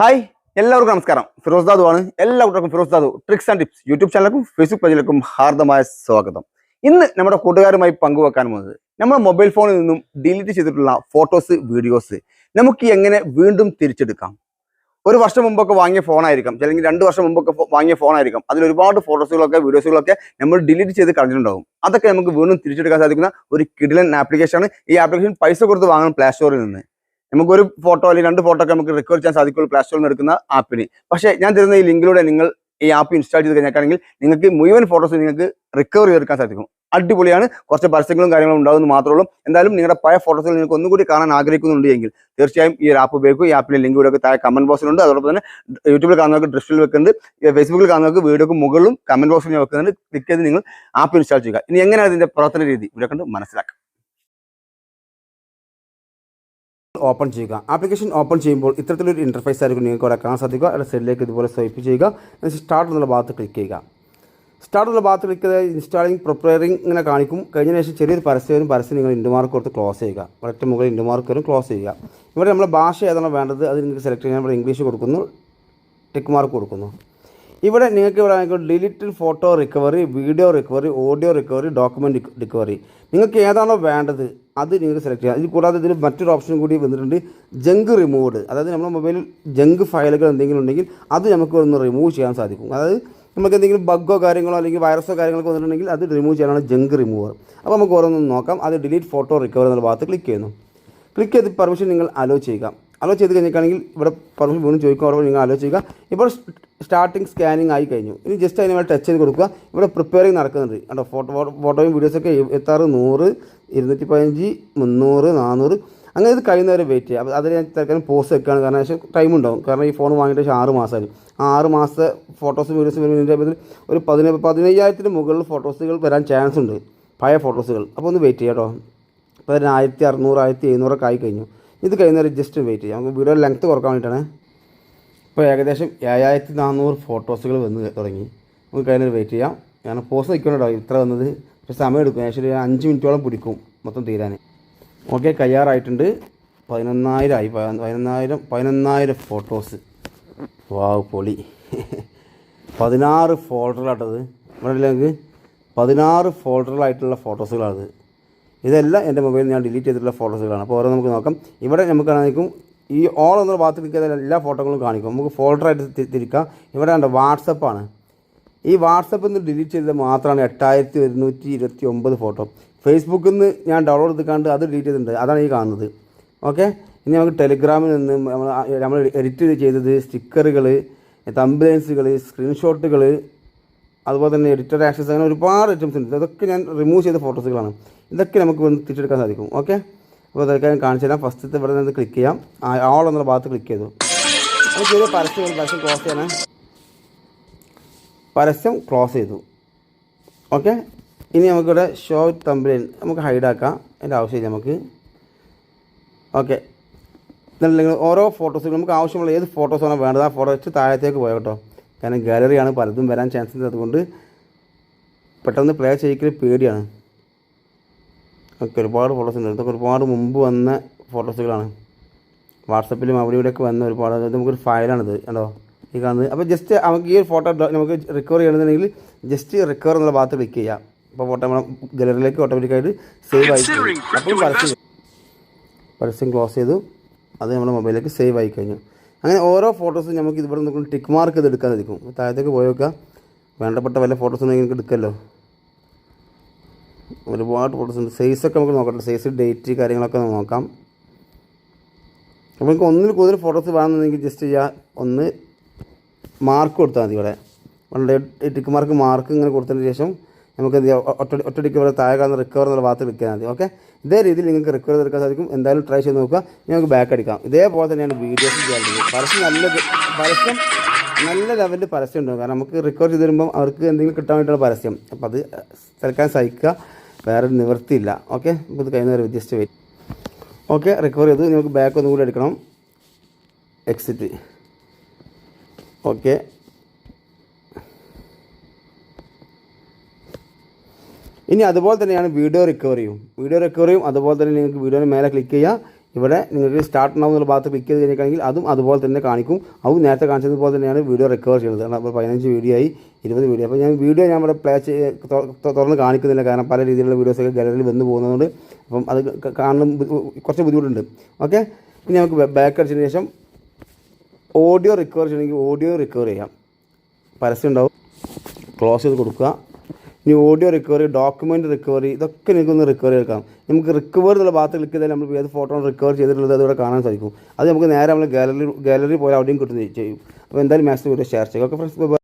Hi എല്ലാവർക്കും നമസ്കാരം. ഫിറോസ് ദാദു ആണ്. എല്ലാ കൂട്ടർക്കും Firoz Dadu tricks and tips YouTube ചാനലിലേക്കും Facebook പേജിലേക്കും ഹാർദമായ സ്വാഗതം. ഇന്ന് നമ്മുടെ കൂട്ടുകാരുമായി പങ്കുവെക്കാൻ പോകുന്നത് നമ്മുടെ മൊബൈൽ ഫോണിൽ നിന്നും ഡിലീറ്റ് ചെയ്തിട്ടുള്ള ഫോട്ടോസ് വീഡിയോസ് നമുക്ക് എങ്ങനെ വീണ്ടും തിരിച്ചെടുക്കാം? ഒരു വർഷം മുമ്പൊക്കെ വാങ്ങിയ ഫോണായിരിക്കാം അല്ലെങ്കിൽ രണ്ട് വർഷം മുമ്പൊക്കെ വാങ്ങിയ ഫോണായിരിക്കാം അതിൽ ഒരുപാട് ഫോട്ടോസുകളൊക്കെ വീഡിയോസുകളൊക്കെ നമ്മൾ ഡിലീറ്റ് ചെയ്ത് കളഞ്ഞിട്ടുണ്ടാകും അതൊക്കെ നമുക്ക് വീണ്ടും തിരിച്ചെടുക്കാൻ സാധിക്കുന്ന ഒരു കിഡിലൻ ആപ്ലിക്കേഷനാണ് ഈ ആപ്ലിക്കേഷൻ പൈസ കൊടുത്ത് വാങ്ങണം പ്ലേ സ്റ്റോറിൽ നിന്ന്. നമുക്കൊരു ഫോട്ടോ അല്ലെങ്കിൽ രണ്ട് ഫോട്ടോ ഒക്കെ നമുക്ക് റിക്കവർ ചെയ്യാൻ സാധിക്കുള്ളൂ പ്ലേ സ്റ്റോറിൽ നിന്ന് എടുക്കുന്ന ആപ്പിന് പക്ഷേ ഞാൻ തരുന്ന ഈ ലിങ്കിലൂടെ നിങ്ങൾ ഈ ആപ്പ് ഇൻസ്റ്റാൾ ചെയ്ത് കഴിഞ്ഞാൽ നിങ്ങൾക്ക് മുഴുവൻ ഫോട്ടോസ് നിങ്ങൾക്ക് റിക്കവർ ചെയ്തെടുക്കാൻ സാധിക്കും. അടിപൊളിയാണ്. കുറച്ച് പരസ്യങ്ങളും കാര്യങ്ങളും ഉണ്ടാകുമെന്ന് മാത്രമേ ഉള്ളൂ. എന്തായാലും നിങ്ങളുടെ പഴയ ഫോട്ടോസിൽ നിങ്ങൾക്ക് ഒന്നുകൂടി കാണാൻ ആഗ്രഹിക്കുന്നുണ്ട് എങ്കിൽ തീർച്ചയായും ഈ ഒരു ആപ്പ് ഉപയോഗിക്കും ഈ ആപ്പിന്റെ ലിങ്ക് ഇവിടെ താഴെ കമന്റ് ബോക്സിലുണ്ട് അതോടൊപ്പം തന്നെ യൂട്യൂബിൽ കാണുന്നവർക്ക് ഡിസ്ക്രിപ്ഷനിൽ വെക്കുന്നുണ്ട്. ഫേസ്ബുക്കിൽ കാണുന്നവർക്ക് വീഡിയോക്ക് മുകളിലും കമന്റ് ബോക്സിൽ ഞാൻ വെക്കുന്നുണ്ട്. ക്ലിക്ക് ചെയ്ത് നിങ്ങൾ ആപ്പ് ഇൻസ്റ്റാൾ ചെയ്യുക. ഇനി എങ്ങനെയാണ് ഇതിന്റെ പ്രവർത്തന രീതി? ഇവിടെ കണ്ട് മനസ്സിലാക്കാം. ഓപ്പൺ ചെയ്യുക. ആപ്ലിക്കേഷൻ ഓപ്പൺ ചെയ്യുമ്പോൾ ഇത്തരത്തിലൊരു ഇന്റർഫേസ് ആയിരിക്കും നിങ്ങൾക്ക് അവിടെ കാണാൻ സാധിക്കുക. അവിടെ സൈഡിലേക്ക് ഇതുപോലെ സ്വൈപ്പ് ചെയ്യുക. എന്നിട്ട് സ്റ്റാർട്ട് എന്നുള്ള ഭാഗത്ത് ക്ലിക്ക് ചെയ്യുക. സ്റ്റാർട്ട് എന്നുള്ള ഭാഗത്ത് ക്ലിക്ക് ചെയ്താൽ ഇൻസ്റ്റാളിങ് പ്രിപ്പയറിംഗ് ഇങ്ങനെ കാണിക്കും. കഴിഞ്ഞ ശേഷം ചെറിയൊരു പരസ്യം വരും. പരസ്യം നിങ്ങൾ ഇൻഡുമാർക്ക് കൊടുത്ത് ക്ലോസ് ചെയ്യുക. ഒരൊറ്റ മുകളിൽ ഇൻഡുമാർക്ക് വരും ക്ലോസ് ചെയ്യുക. ഇവിടെ നമ്മുടെ ഭാഷ ഏതാണോ വേണ്ടത് അത് നിങ്ങൾക്ക് സെലക്ട് ചെയ്യാൻ ഇവിടെ ഇംഗ്ലീഷ് കൊടുക്കുന്നു. ടിക്ക് മാർക്ക് കൊടുക്കുന്നു. ഇവിടെ നിങ്ങൾക്ക് ഇവിടെ digital photo recovery video recovery audio recovery document recovery നിങ്ങൾക്ക് ഏതാണോ വേണ്ടത് അത് നിങ്ങൾക്ക് സെലക്ട് ചെയ്യാം ഇത് കൂടാതെ ഇതിൽ മറ്റൊരു ഓപ്ഷൻ കൂടി വന്നിട്ടുണ്ട് ജങ്ക് റിമൂവ്ഡ്. അതായത് നമ്മുടെ മൊബൈലിൽ ജങ്ക് ഫയലുകൾ എന്തെങ്കിലും ഉണ്ടെങ്കിൽ അത് നമുക്ക് ഒന്ന് റിമൂവ് ചെയ്യാൻ സാധിക്കും. അതായത് നമുക്ക് എന്തെങ്കിലും ബഗ്ഗോ കാര്യങ്ങളോ അല്ലെങ്കിൽ വൈറസോ കാര്യങ്ങളൊക്കെ വന്നിട്ടുണ്ടെങ്കിൽ അത് റിമൂവ് ചെയ്യാനാണ് ജങ്ക് റിമൂവർ. അപ്പോൾ നമുക്ക് ഓരോന്നും നോക്കാം. അത് ഡിലീറ്റ് ഫോട്ടോ റിക്കവർ എന്നുള്ള ഭാഗത്ത് ക്ലിക്ക് ചെയ്യുന്നു. ക്ലിക്ക് ചെയ്ത് പെർമിഷൻ നിങ്ങൾ അലോ ചെയ്യുക. അലോ ചെയ്ത് കഴിഞ്ഞിട്ടാണെങ്കിൽ ഇവിടെ പെർമിഷൻ വീണ്ടും ചോദിക്കും അവിടെ നിങ്ങൾ അലോ ചെയ്യുക. ഇപ്പോൾ സ്റ്റാർട്ടിങ് സ്കാനിങ് ആയി കഴിഞ്ഞു. ഇനി ജസ്റ്റ് അതിന് അതിനെ ടച്ച് ചെയ്ത് കൊടുക്കുക. ഇവിടെ പ്രിപ്പയറിങ് നടക്കുന്നുണ്ട്. കണ്ടോ ഫോട്ടോ ഫോട്ടോയും വീഡിയോസൊക്കെ എത്താറ് നൂറ് ഇരുന്നൂറ്റി പതിനഞ്ച് മുന്നൂറ് നാനൂറ് അങ്ങനെ ഇത് കഴിയുന്നവരെ വെയിറ്റ് ചെയ്യുക. അപ്പോൾ അതിൽ ഞാൻ തൽക്കാലം പോസ്റ്റ് വെക്കുകയാണ്. കാരണം ശേഷം ടൈം ഉണ്ടാവും. കാരണം ഈ ഫോൺ വാങ്ങിയിട്ട് ശേഷം ആറ് മാസമായി. ആ ആറ് മാസത്തെ ഫോട്ടോസും വീഡിയോസും വരുമ്പോൾ ഒരു പതിന പതിനയ്യായിരത്തിന് മുകളിൽ ഫോട്ടോസുകൾ വരാൻ ചാൻസ് ഉണ്ട്. പഴയ ഫോട്ടോസുകൾ അപ്പോൾ ഒന്ന് വെയിറ്റ് ചെയ്യാം കേട്ടോ. അപ്പോൾ അതിന് ആയിരത്തി അറുന്നൂറ് ആയിരത്തി എഴുന്നൂറൊക്കെ ആയി കഴിഞ്ഞു. ഇത് കഴിയുന്നവരെ ജസ്റ്റ് വെയിറ്റ് ചെയ്യാം നമുക്ക് വീഡിയോ ലെങ്ത്ത് കുറയ്ക്കാൻ വേണ്ടിയിട്ടാണ്. ഇപ്പോൾ ഏകദേശം ഏഴായിരത്തി നാനൂറ് ഫോട്ടോസുകൾ വന്ന് തുടങ്ങി. നമുക്ക് കഴിഞ്ഞൊരു വെയിറ്റ് ചെയ്യാം. ഞാൻ പോസ്റ്റ് നിൽക്കണോ ഇത്ര വന്നത്. പക്ഷേ സമയം എടുക്കും. ഏകദേശം ഒരു അഞ്ച് മിനിറ്റോളം പിടിക്കും മൊത്തം തീരാൻ. ഓക്കെ കയ്യാറായിട്ടുണ്ട്. പതിനൊന്നായിരം ആയി പ- പതിനൊന്നായിരം പതിനൊന്നായിരം ഫോട്ടോസ് വാവ് പൊളി. പതിനാറ് ഫോൾഡറിലാട്ടത് ഇവിടെ പതിനാറ് ഫോൾഡറിലായിട്ടുള്ള ഫോട്ടോസുകളാണത് ഇതെല്ലാം എന്റെ മൊബൈലിൽ ഞാൻ ഡിലീറ്റ് ചെയ്തിട്ടുള്ള ഫോട്ടോസുകളാണ് അപ്പോൾ ഓരോ നമുക്ക് നോക്കാം. ഇവിടെ നമുക്ക് കാണിക്കും ഈ ഓൾ ഒന്ന് ഭാഗത്ത് ക്ലിക്ക് ചെയ്താൽ എല്ലാ ഫോട്ടോകളും കാണിക്കും. നമുക്ക് ഫോൾഡറായിട്ട് തിരിക്കാം. ഇവിടെ ഉണ്ട് വാട്സപ്പാണ് ഈ വാട്സപ്പിൽ നിന്ന് ഡിലീറ്റ് ചെയ്തത് മാത്രമാണ് എട്ടായിരത്തി ഒരുന്നൂറ്റി ഇരുപത്തി ഒമ്പത് ഫോട്ടോ ഫേസ്ബുക്കിൽ നിന്ന് ഞാൻ ഡൗൺലോഡ് എടുക്കാണ്ട് അത് ഡിലീറ്റ് ചെയ്തിട്ടുണ്ട്. അതാണ് ഈ കാണുന്നത്. ഓക്കെ ഇനി നമുക്ക് ടെലിഗ്രാമിൽ നിന്ന് നമ്മൾ നമ്മൾ എഡിറ്റ് ചെയ്തത് സ്റ്റിക്കറുകൾ തമ്പ്ലൈൻസുകൾ സ്ക്രീൻഷോട്ടുകൾ അതുപോലെ തന്നെ എഡിറ്റർ ആക്സസ് അങ്ങനെ ഒരുപാട് ഐറ്റംസ് ഉണ്ട്. അതൊക്കെ ഞാൻ റിമൂവ് ചെയ്ത ഫോട്ടോസുകളാണ് ഇതൊക്കെ നമുക്ക് തിരിച്ചെടുക്കാൻ സാധിക്കും. ഓക്കെ അപ്പോൾ തൽക്കാലം കാണിച്ചു തരാം. ഫസ്റ്റത്തെ ഇവിടെ നിന്ന് ക്ലിക്ക് ചെയ്യാം. ആൾ എന്നുള്ള ഭാഗത്ത് ക്ലിക്ക് ചെയ്തു. അപ്പോൾ ചെറിയ പരസ്യം പരസ്യം ക്ലോസ് ചെയ്യണേ. പരസ്യം ക്ലോസ് ചെയ്തു. ഓക്കെ ഇനി നമുക്കിവിടെ ഷോ തമ്പിൽ നമുക്ക് ഹൈഡാക്കാം അതിന്റെ ആവശ്യമില്ല നമുക്ക്. ഓക്കെ എന്നല്ലെങ്കിൽ ഓരോ ഫോട്ടോസും നമുക്ക് ആവശ്യമുള്ള ഏത് ഫോട്ടോസാണോ വേണ്ടത് ആ ഫോട്ടോ വെച്ച് താഴത്തേക്ക് പോയോ കേട്ടോ. കാരണം ഗാലറിയാണ് പലതും വരാൻ ചാൻസ് ഉണ്ട് അതുകൊണ്ട് പെട്ടെന്ന് പ്ലേ ചെയ്യിക്കൽ പേടിയാണ്. ഓക്കെ ഒരുപാട് ഫോട്ടോസ് ഉണ്ട്. ഇതൊക്കെ ഒരുപാട് മുമ്പ് വന്ന ഫോട്ടോസുകളാണ് വാട്സപ്പിലും അവിടെ ഇവിടെയൊക്കെ വന്ന ഒരുപാട് അതായത് നമുക്കൊരു ഫയലാണിത്. കണ്ടോ? ഈ കാണുന്നത്. അപ്പോൾ ജസ്റ്റ് നമുക്ക് ഈ ഒരു ഫോട്ടോ നമുക്ക് റിക്കവർ ചെയ്യണമെന്നുണ്ടെങ്കിൽ ജസ്റ്റ് റിക്കവർ എന്നുള്ള ഭാഗത്ത് ക്ലിക്ക് ചെയ്യാം. അപ്പോൾ ഫോട്ടോ നമ്മൾ ഗലറിയിലേക്ക് ഓട്ടോമാറ്റിക്കായിട്ട് സേവ് ആയി അപ്പം അപ്പോൾ പരസ്യം പരസ്യം ക്ലോസ് ചെയ്തു. അത് നമ്മുടെ മൊബൈലിലേക്ക് സേവ് ആയി കഴിഞ്ഞു. അങ്ങനെ ഓരോ ഫോട്ടോസും നമുക്ക് ഇവിടെ നിന്ന് ടിക്ക് മാർക്ക് ചെയ്ത് എടുക്കാൻ സാധിക്കും താഴത്തേക്ക് പോയി വെക്കാം വേണ്ടപ്പെട്ട വല്ല ഫോട്ടോസ് ഉണ്ടെങ്കിൽ നിങ്ങൾക്ക് എടുക്കല്ലോ. ഒരുപാട് ഫോട്ടോസ് ഉണ്ട്. സൈസൊക്കെ നമുക്ക് നോക്കട്ടെ. സൈസ് ഡേറ്റ് കാര്യങ്ങളൊക്കെ നമുക്ക് നോക്കാം. അപ്പോൾ നിങ്ങൾക്ക് ഒന്നിൽ കൂടുതൽ ഫോട്ടോസ് വേണമെന്നുണ്ടെങ്കിൽ ജസ്റ്റ് ചെയ്യാം. ഒന്ന് മാർക്ക് കൊടുത്താൽ മതി ഇവിടെ. ടിക്ക് മാർക്ക് മാർക്ക് ഇങ്ങനെ കൊടുത്തതിന് ശേഷം നമുക്ക് എന്ത് ചെയ്യാം? ഒറ്റ ഒറ്റടിക്ക് ഇവിടെ താഴെ കാണുന്ന റിക്കവർ എന്നുള്ള ഭാഗത്ത് എടുക്കാൻ മതി. ഓക്കെ ഇതേ രീതിയിൽ നിങ്ങൾക്ക് റിക്കവർ എടുക്കാൻ സാധിക്കും. എന്തായാലും ട്രൈ ചെയ്ത് നോക്കുക. നിങ്ങൾക്ക് ബാക്ക് അടിക്കാം. ഇതേപോലെ തന്നെയാണ് വീഡിയോസ് ചെയ്യാറുള്ളത്. പരസ്യം നല്ല പരസ്യം നല്ല ലെവലിൽ പരസ്യം ഉണ്ടാകും കാരണം നമുക്ക് റിക്കവർ ചെയ്ത് വരുമ്പം അവർക്ക് എന്തെങ്കിലും കിട്ടാൻ വേണ്ടിയിട്ടുള്ള പരസ്യം. അപ്പോൾ അത് തിരക്കാൻ സഹിക്കുക വേറെ നിവൃത്തിയില്ല. ഓക്കെ ഇത് കഴിഞ്ഞ നേരം ജസ്റ്റ് വെയിറ്റ് ഓക്കെ റിക്കവർ ചെയ്തു നിങ്ങൾക്ക് ബാക്ക് ഒന്നും കൂടി എടുക്കണം. എക്സിറ്റ് ഓക്കെ ഇനി അതുപോലെ തന്നെയാണ് വീഡിയോ റിക്കവറിയും വീഡിയോ റിക്കവറിയും അതുപോലെ തന്നെ നിങ്ങൾക്ക് വീഡിയോ മേലെ ക്ലിക്ക് ചെയ്യുക ഇവിടെ നിങ്ങൾക്ക് സ്റ്റാർട്ട് നൗ എന്നുള്ള ഭാഗത്ത് ക്ലിക്ക് ചെയ്ത് കഴിഞ്ഞിട്ടുണ്ടെങ്കിൽ അതും അതുപോലെ തന്നെ കാണിക്കും. അതും നേരത്തെ കാണിച്ചതുപോലെ തന്നെയാണ് വീഡിയോ റിക്കവർ ചെയ്യുന്നത്. കാരണം അപ്പോൾ പതിനഞ്ച് വീഡിയോ ആയി ഇരുപത് വീഡിയോ അപ്പോൾ ഞാൻ വീഡിയോ ഞാൻ ഇവിടെ പ്ലേ തുറന്ന് കാണിക്കുന്നില്ല. കാരണം പല രീതിയിലുള്ള വീഡിയോസൊക്കെ ഗാലറിയിൽ വന്ന് പോകുന്നതുകൊണ്ട് അപ്പം അത് കാണുന്ന കുറച്ച് ബുദ്ധിമുട്ടുണ്ട്. ഓക്കെ ഇനി നമുക്ക് ബാക്ക് അടിച്ചതിന് ശേഷം ഓഡിയോ റിക്കവർ ചെയ്യണമെങ്കിൽ ഓഡിയോ റിക്കവർ ചെയ്യാം. പരസ്യം ഉണ്ടാവും. ക്ലോസ് ചെയ്ത് കൊടുക്കുക. ഇനി ഓഡിയോ റിക്കവറി ഡോക്യുമെന്റ് റിക്കവറി ഇതൊക്കെ നിങ്ങൾക്കൊന്ന് റിക്കവറി എടുക്കാം നമുക്ക് റിക്കവർ എന്നുള്ള ഭാഗത്ത് ക്ലിക്ക് ചെയ്താൽ നമ്മൾ ഏത് ഫോട്ടോ റിക്കവർ ചെയ്തിട്ടുള്ളത് അതിവിടെ കാണാൻ സാധിക്കും. അത് നമുക്ക് നേരെ നമ്മൾ ഗാലറി ഗാലറി പോലെ അവിടെയും കിട്ടുന്ന ചെയ്യും. അപ്പോൾ എന്തായാലും മാക്സിമം വീഡിയോ ഷെയർ ചെയ്യുക ഓക്കെ ഫ്രണ്ട്സ്